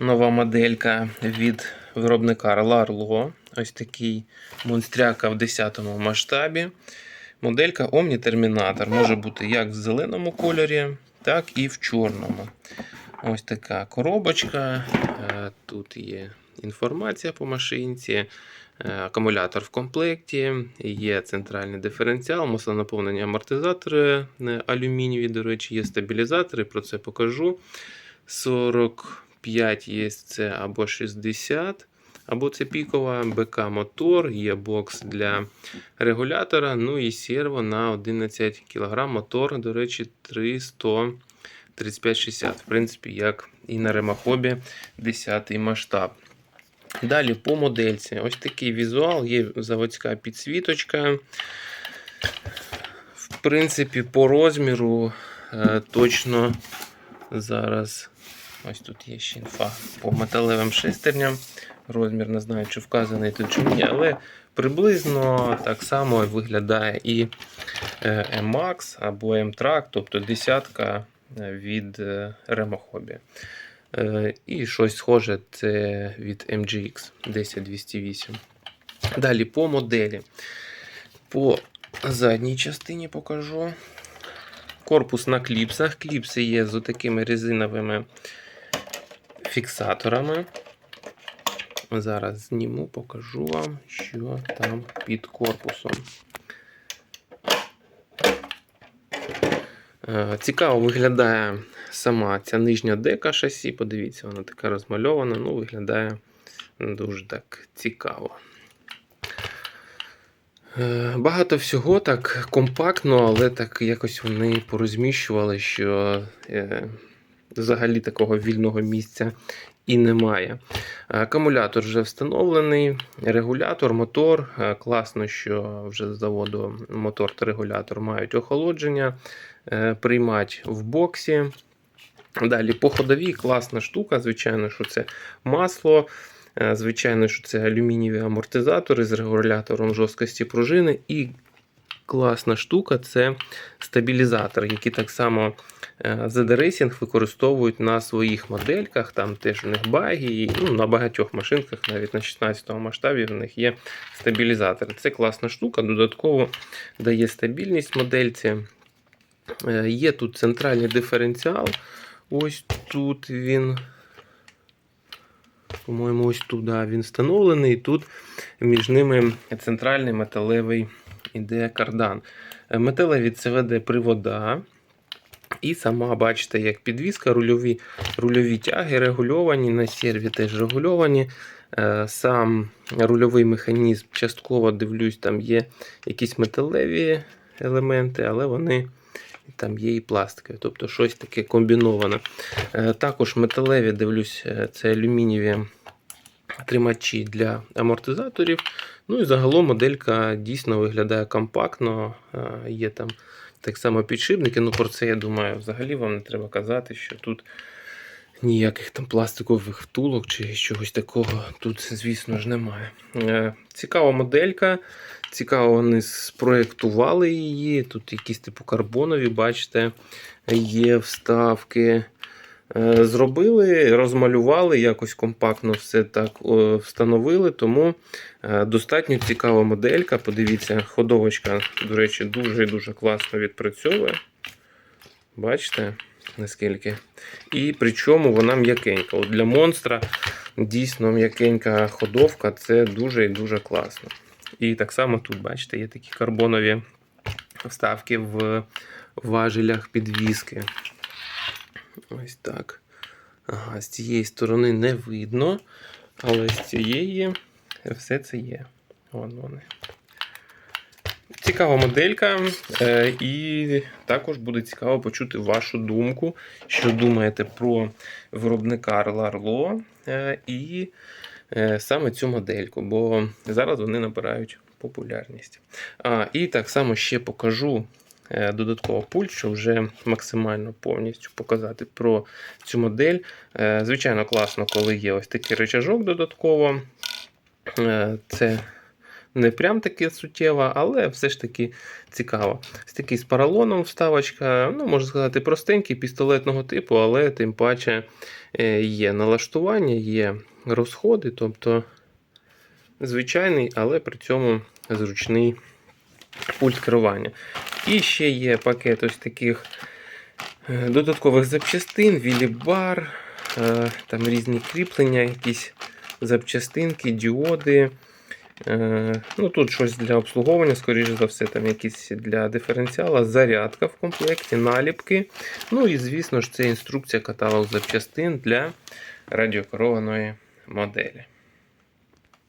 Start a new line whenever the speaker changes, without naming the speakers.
нова моделька від виробника Ларло. Ось такий монстряка в 10-му масштабі. Моделька Омнітермінатор. Може бути як в зеленому кольорі, так і в чорному. Ось така коробочка. Е, тут є інформація по машинці, е, акумулятор в комплекті, є центральний диференціал, маслонаповнення амортизатори е, алюмінієві, до речі, є стабілізатори, про це покажу. 40 5 ЄСЦ або 60. Або це пікова БК-мотор, є бокс для регулятора, ну і серво на 11 кг мотор, до речі, 300 35-60, в принципі, як і на ремахобі 10 масштаб. Далі по модельці. Ось такий візуал, є заводська підсвіточка. В принципі, по розміру е, точно зараз Ось тут є ще інфа по металевим шестерням. Розмір не знаю, чи вказаний тут чи ні, але приблизно так само виглядає і е, M-Max або M-Track, тобто десятка від е, Remohobby. Е, І щось схоже це від MGX 10208. Далі по моделі. По задній частині покажу. Корпус на кліпсах. Кліпси є з такими резиновими фіксаторами. Зараз зніму, покажу вам, що там під корпусом. Е, Цікаво виглядає сама ця нижня дека шасі. Подивіться, вона така розмальована, ну, виглядає дуже так цікаво. Е, Багато всього так компактно, але так якось вони порозміщували, що е, взагалі такого вільного місця і немає. Акумулятор вже встановлений, регулятор, мотор. Е, Класно, що вже з заводу мотор та регулятор мають охолодження, е, приймать в боксі. Далі по ходовій класна штука. Звичайно, що це масло. Е, Звичайно, що це алюмінієві амортизатори з регулятором жорсткості пружини. І класна штука це стабілізатор, які так само е, ZD Racing використовують на своїх модельках. Там теж у них баги, і ну, на багатьох машинках, навіть на 16 масштабі, в них є стабілізатор. Це класна штука, додатково дає стабільність модельці. Е, Є тут центральний диференціал. Ось тут він. По-моєму, ось тут да, він встановлений. І тут між ними центральний металевий іде кардан. Е, Металеві CVD привода. І сама, бачите, як підвіска, рульові, рульові тяги регульовані, на серві теж регульовані. Е, Сам рульовий механізм, частково дивлюсь, там є якісь металеві елементи, але вони там є і пластикові, тобто щось таке комбіноване. Е, Також металеві, дивлюсь, це алюмінієві тримачі для амортизаторів. Ну і загалом моделька дійсно виглядає компактно. Е, Є там так само підшипники. Ну про це я думаю, взагалі вам не треба казати, що тут ніяких там пластикових втулок чи чогось такого тут, звісно ж, немає. Е, Цікава моделька. Цікаво, вони спроєктували її. Тут якісь типу карбонові, бачите, є вставки. Е, Зробили, розмалювали, якось компактно все так встановили. Тому е, достатньо цікава моделька. Подивіться, ходовочка, до речі, дуже і дуже класно відпрацьовує. Бачите, наскільки? І причому вона м'якенька. От Для монстра дійсно м'якенька ходовка це дуже і дуже класно. І так само тут, бачите, є такі карбонові вставки в важелях підвіски. Ось так. Ага, з цієї сторони не видно, але з цієї все це є. Вон вони. Цікава моделька, е, і також буде цікаво почути вашу думку, що думаєте про виробника Larlo е, і е, саме цю модельку, бо зараз вони набирають популярність. А, І так само ще покажу додатково пульт, щоб вже максимально повністю показати про цю модель. Е, Звичайно, класно, коли є ось такий рычажок додатково. Е, Це не прям таке суттєва, але все ж таки цікаво. Ось такий з поролоном вставочка, ну, можна сказати, простенький пістолетного типу, але тим паче е, є налаштування, є розходи, тобто звичайний, але при цьому зручний пульт керування. І ще є пакет ось таких е, додаткових запчастин, вілібар, е, там різні кріплення, якісь запчастинки, діоди. Е, Ну, тут щось для обслуговування, скоріше за все, там якісь для диференціала, зарядка в комплекті, наліпки. Ну і, звісно ж, це інструкція каталог запчастин для радіокерованої моделі.